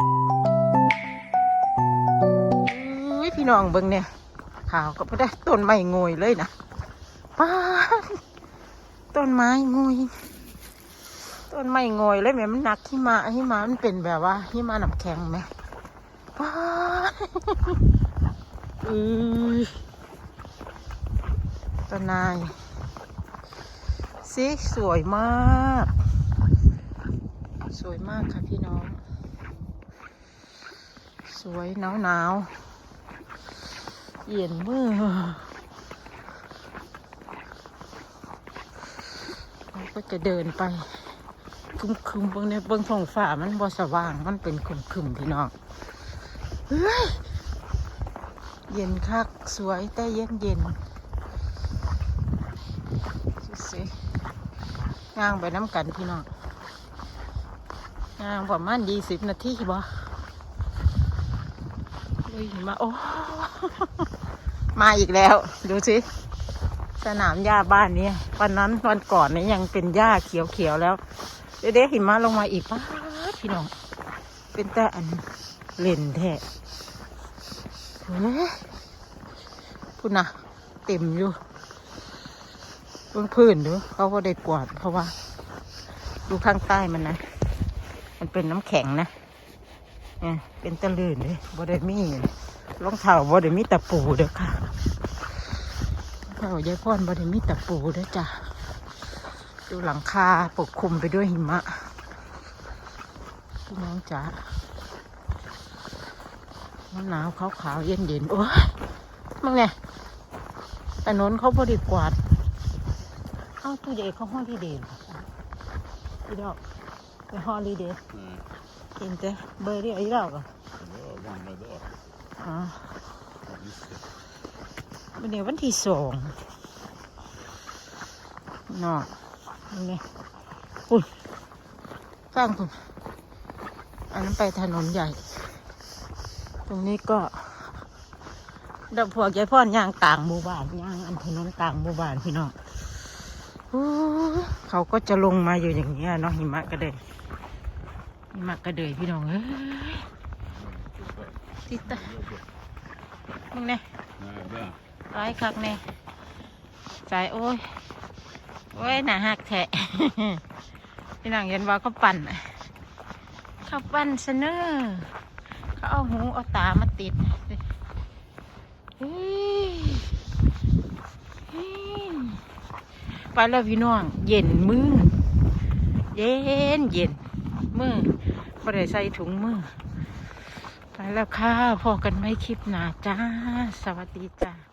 พี่น้องเบิ่งเนี่ยขาวก็ไม่ได้ต้นไม้งอยเลยนะป้าต้นไม้งอยต้นไม้งอยเลยแม่มันหนักหิมะหิมะมันเป็นแบบว่าหิมะน้ำแข็งไหมป้าอือต้นนายสิสวยมาก สวยมากค่ะพี่น้อง สวยหนาวหนาวเย็นมือเราก็จะเดินไปคึมคึมเบิ่งในเบิ่งท้องฟ้ามันบ่สว่างมันเป็นคึมคึมพี่น้องเฮ้ยเย็นคักสวยแต่เย็นเย็นสิย่างไปน้ำกันพี่น้องย่างประมาณยี่สิบนาทีบ่ เลยมาโอ้ มาอีกแล้ว ดูสิ สนามหญ้าบ้านนี้วันนั้นวันก่อนนี้ยังเป็นหญ้าเขียวๆแล้ว เด็กๆหิมะลงมาอีกป้าพี่น้อง เป็นแต่อันเล่นแท้เฮ้พูดนะเต็มอยู่บนพื้นดูเขาก็ได้กวาดเพราะว่า ดูข้างใต้มันนะ มันเป็นน้ำแข็งนะ เนี่ยเป็นตะลื่นเลยบ่ได้มีรองเท้าบ่ได้มีตะปูเด้อค่ะเท้ายายพ่อนบ่ได้มีตะปูเด้อจ้ะดูหลังคาปกคลุมไปด้วยหิมะพี่น้องจ๋ามันหนาวขาวขาวเย็นเย็นโอ้ยมึงไงถนนเขาบริกวาด เอ้าตู้เด็กเขาห้องที่เด่นอีดอกไปห้องดีเดย์ inte börja idag va? det var gamla dagar. Ja. Men det var till song. Nå, นี่อุ้ยข้างคุณอันนั้นไปถนนใหญ่ ตรงนี้ก็ดอกพวกยายพ่อนย่างต่างหมู่บ้านย่างอันถนนต่างหมู่บ้านพี่น้องอู้เขาก็จะลงมาอยู่อย่างเงี้ยเนาะหิมะกระเดยหิ มะกระเดยพี่น้องเอ้ยติดตามึงเนี่ย Nej, där. ร้อยคักเนี่ยใจโอ้ย โอ้ยหนาหักแทะพี่น้องเห็นว่าเขาปั่นน่ะเขาปั่นเสนอเขาเอาหูเอาตามาติดเฮ้ยเฮ้ยไปแล้วพี่น้อง เย็นมือเย็นเย็น มือพอได้ใส่ถุงมือ ไปแล้วค่ะพอกันไม่คลิปหนาจ้า สวัสดีจ้า